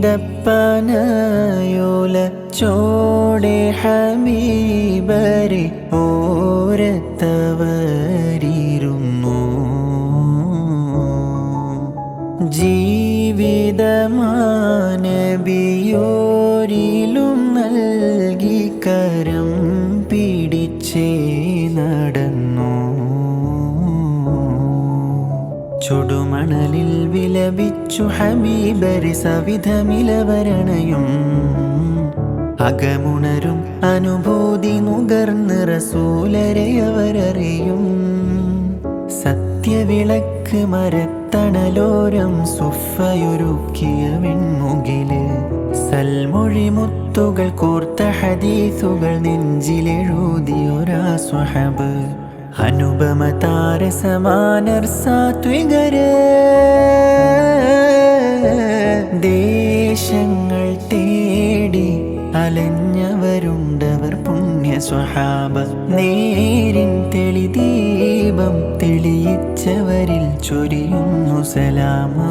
ഈന്തപ്പനയോല ചോടെ ഹമീബരെ ഓരത്തവരിരുന്നു. ജീവിതമാനബിയോരിലും നൽകി ചുടുമണലിൽ വിലപിച്ചു ഹബീബരി സവിധമിലവരണയും. അകമുണരും അനുഭൂതി നുകർന്ന് റസൂലരെ അവരറിയും. സത്യവിളക്ക് മരത്തണലോരം സുഫയൊരുക്കിയ വെൺമുകിൽ സൽമൊഴി മുത്തുകൾ കോർത്ത ഹദീസുകൾ നെഞ്ചിലെഴുതിയൊരാ സ്വഹബ്. അനുപമ താരസമാനർ സാത്വികര്. ദേശങ്ങൾ തേടി അലഞ്ഞവരുണ്ടവർ പുണ്യ സ്വഹാബ നേരിൻ തെളി ദീപം തെളിയിച്ചവരിൽ ചൊരിയുന്നു സലാമാ.